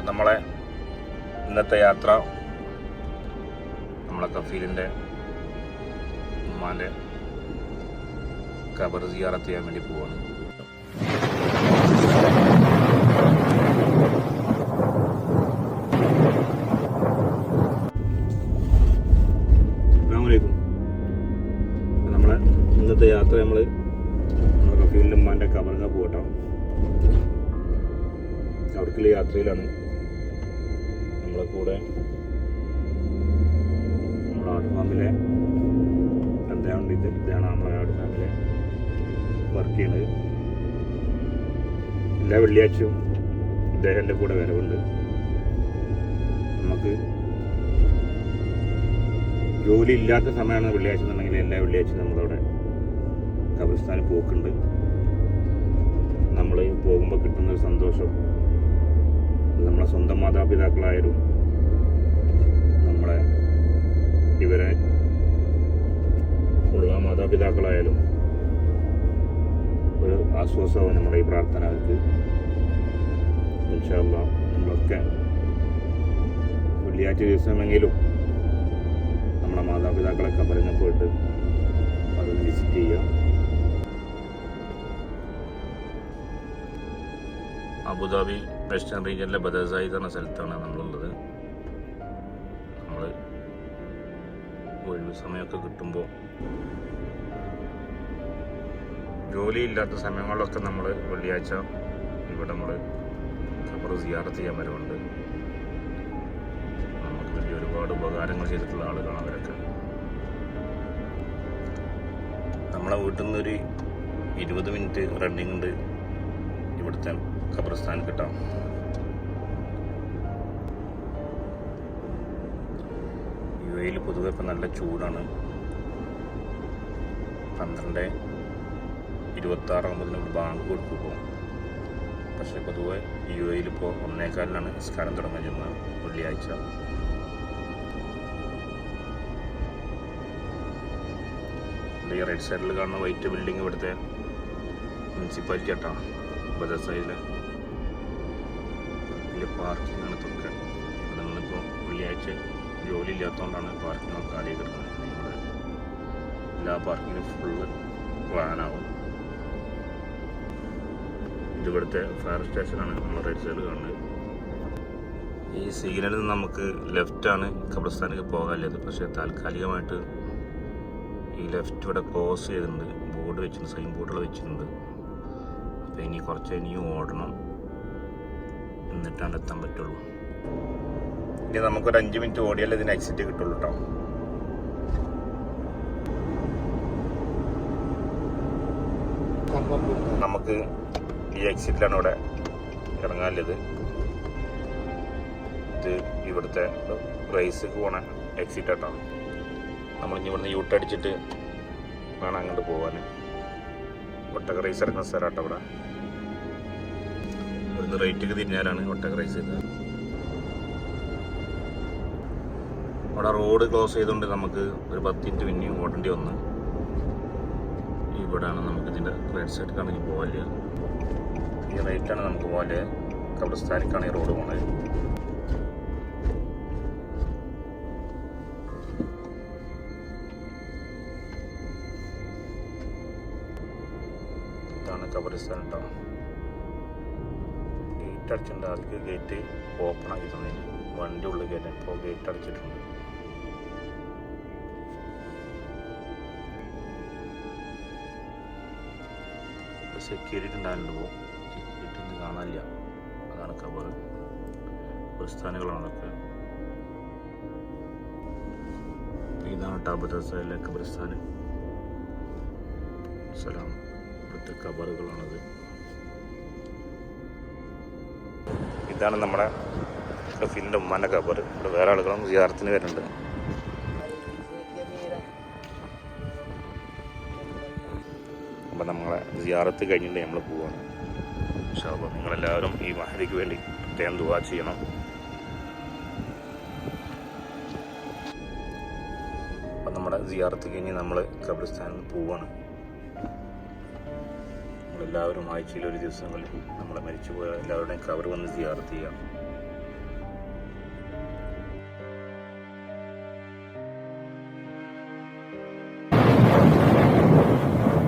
അപ്പം നമ്മളെ ഇന്നത്തെ യാത്ര നമ്മളെ കഫീലിന്റെ ഉമ്മാന്റെ കബർ സിയാറത്ത് ചെയ്യാൻ വേണ്ടി പോവാണ്. നമ്മളെ ഇന്നത്തെ യാത്ര നമ്മൾ നമ്മുടെ കഫീലിന്റെ ഉമ്മാന്റെ ഖബറിങ്ങ പോകട്ടോ അവിടേക്കുള്ള യാത്രയിലാണ് നമ്മളെ കൂടെ. നമ്മുടെ ആട് ഫാമിലെ എന്താണ് ഇത്? ഇതാണ് നമ്മുടെ ആട് ഫാമിലെ വർക്ക് ചെയ്യുന്നത് എല്ലാ വെള്ളിയാഴ്ചയും ഇദ്ദേഹം എന്റെ കൂടെ വരവുണ്ട്. നമുക്ക് ജോലി ഇല്ലാത്ത സമയമാണ് വെള്ളിയാഴ്ച എന്നുണ്ടെങ്കിൽ എല്ലാ വെള്ളിയാഴ്ചയും നമ്മളവിടെ കബറിസ്ഥാനിൽ പോക്കുണ്ട്. നമ്മൾ പോകുമ്പോൾ കിട്ടുന്ന ഒരു സന്തോഷം. നമ്മളെ സ്വന്തം മാതാപിതാക്കളായാലും ആശ്വാസവും നമ്മുടെ ഈ പ്രാർത്ഥന അവർക്ക് ഇൻഷാല്ല നമ്മളൊക്കെ വെള്ളിയാഴ്ച ദിവസമെങ്കിലും നമ്മുടെ മാതാപിതാക്കളൊക്കെ പറഞ്ഞ പോയിട്ട് അതൊന്ന് വിസിറ്റ് ചെയ്യാം അബുദാബി വെസ്റ്റേൺ റീജിയനിലെ ബദസായി എന്ന സ്ഥലത്താണ് നമ്മളുള്ളത്. നമ്മൾ ഒഴിവ് സമയമൊക്കെ കിട്ടുമ്പോൾ ജോലിയില്ലാത്ത സമയങ്ങളിലൊക്കെ നമ്മൾ വെള്ളിയാഴ്ച ഇവിടെ നമ്മൾ ഖബർ സിയാറത്ത് ചെയ്യാൻ വരുന്നുണ്ട്. നമുക്ക് വലിയ ഒരുപാട് ഉപകാരങ്ങൾ ചെയ്തിട്ടുള്ള ആളുകളാണ് അവരൊക്കെ. നമ്മളെ വീട്ടിൽ നിന്നൊരു ഇരുപത് മിനിറ്റ് റണ്ണിങ് ഉണ്ട് ഇവിടുത്തെ ഖബർസ്ഥാൻ കിട്ടാം. യു എയിൽ പൊതുവെ ഇപ്പം നല്ല ചൂടാണ്. പന്ത്രണ്ട് ഇരുപത്താറാകുമ്പോൾ നമ്മൾ ബാങ്ക് കൊടുത്തു കൊടുക്കുമ്പോൾ പക്ഷേ പൊതുവെ യു എയിൽ ഇപ്പോൾ ഒന്നേക്കാലിനാണ് നിസ്കാരം തുടങ്ങാൻ ചെന്നത് വെള്ളിയാഴ്ച. ഈ റൈറ്റ് സൈഡിൽ കാണുന്ന വൈറ്റ് ബിൽഡിംഗ് ഇവിടുത്തെ മുനിസിപ്പാലിറ്റി ആട്ടാണ് ബദസൈഡിലെ വലിയ പാർക്കിംഗ് ആണ് തൊക്കെ ഇവിടെ നിന്നിപ്പോൾ വെള്ളിയാഴ്ച ജോലി ഇല്ലാത്തതുകൊണ്ടാണ് പാർക്കിംഗ് ഒക്കെ ആദ്യം കിട്ടുന്നത് എല്ലാ പാർക്കിങ്ങിനും ഫുള്ള് വാനാവും ഇത് ഇവിടുത്തെ ഫയർ സ്റ്റേഷനാണ് നമ്മൾ റൈറ്റ് സൈഡിൽ കാണുന്നത്. ഈ സിഗ്നലിൽ നിന്ന് നമുക്ക് ലെഫ്റ്റാണ് ഖബർസ്ഥാനിലേക്ക് പോകാനുള്ളത്. പക്ഷേ താൽക്കാലികമായിട്ട് ഈ ലെഫ്റ്റ് ഇവിടെ ക്ലോസ് ചെയ്തിട്ടുണ്ട്. ബോർഡ് വെച്ചിട്ടുണ്ട് സൈൻ ബോർഡുകൾ വെച്ചിട്ടുണ്ട്. അപ്പോൾ ഇനി കുറച്ച് ഇനിയും ഓടണം. എന്നിട്ടാണ് എത്താൻ പറ്റുള്ളൂ. ഇനി നമുക്കൊരു അഞ്ച് മിനിറ്റ് ഓടിയാലേ ഇതിന് എക്സിറ്റ് കിട്ടുള്ളൂ കേട്ടോ നമുക്ക് ഈ എക്സിറ്റിലാണ് ഇവിടെ ഇറങ്ങാനുള്ളത്. ഇത് ഇവിടുത്തെ റേസിക്ക് പോണ എക്സിറ്റ് ആട്ടോ. നമ്മൾ ഇനി ഇവിടുന്ന് യൂട്ട് അടിച്ചിട്ട് വേണം അങ്ങോട്ട് പോകാൻ ഒട്ടക റേസ് ഇറങ്ങുന്ന സ്ഥലമാട്ടോ ഇവിടെ ഇവിടുന്ന് റേറ്റൊക്കെ തിരിഞ്ഞാലാണ് ഒട്ടക റേസ് അവിടെ റോഡ് ക്ലോസ് ചെയ്തുകൊണ്ട് നമുക്ക് ഒരു പത്ത് പിന്നെയും ഓടേണ്ടി വന്നു. ഇവിടെയാണ് നമുക്ക് ഇതിന്റെ റൈറ്റ് സൈഡ് കാണെങ്കിൽ പോകാൽ ഈ റൈറ്റാണ് നമുക്ക് പോലെ കബ്രസ്ഥാനിക്കാണ് ഈ റോഡ് പോകുന്നത് ഇതാണ് കബറിസ്ഥാൻ കേട്ടോ ഗേറ്റ് അടച്ചിട്ടുണ്ട്. അതിലേക്ക് ഗേറ്റ് ഓപ്പൺ ആക്കി തന്നെ വണ്ടി ഉള്ളിൽ കയറ്റാൻ ഇപ്പോൾ ഗേറ്റ് അടച്ചിട്ടുണ്ട്. ഉണ്ടായിരുന്നു ഇപ്പോൾ സെക്യൂരിറ്റി കാണാനില്ല. അതാണ് കബർ പ്രസ്ഥാനങ്ങളാണ് അതൊക്കെ. ഇതാണ് ടാബത്തസയിലെ ഖബർസ്ഥാൻ സലാം. ഇവിടുത്തെ കബറുകളാണത് ഇതാണ് നമ്മുടെ ഫിന്റെ ഉമ്മാന്റെ കബറ് ഇവിടെ വേറെ ആളുകളും സിയാറത്തിന് വരുന്നുണ്ട്. അപ്പം നമ്മളെ സിയാറത്ത് കഴിഞ്ഞിട്ട് നമ്മൾ പോവാണ്. അപ്പോൾ നിങ്ങളെല്ലാവരും ഈ മഹദിക്ക് വേണ്ടി പ്രത്യേകം ദുവാ ചെയ്യണം. അപ്പം നമ്മുടെ സിയാറത്ത് കഴിഞ്ഞ് നമ്മൾ ഖബർസ്ഥാനിൽ പോവാണ്. നമ്മളെല്ലാവരും ആഴ്ചയിൽ ഒരു ദിവസങ്ങളിൽ നമ്മളെ മരിച്ചുപോയ എല്ലാവരുടെയും കവർ വന്ന് സിയാറത്ത് ചെയ്യാം.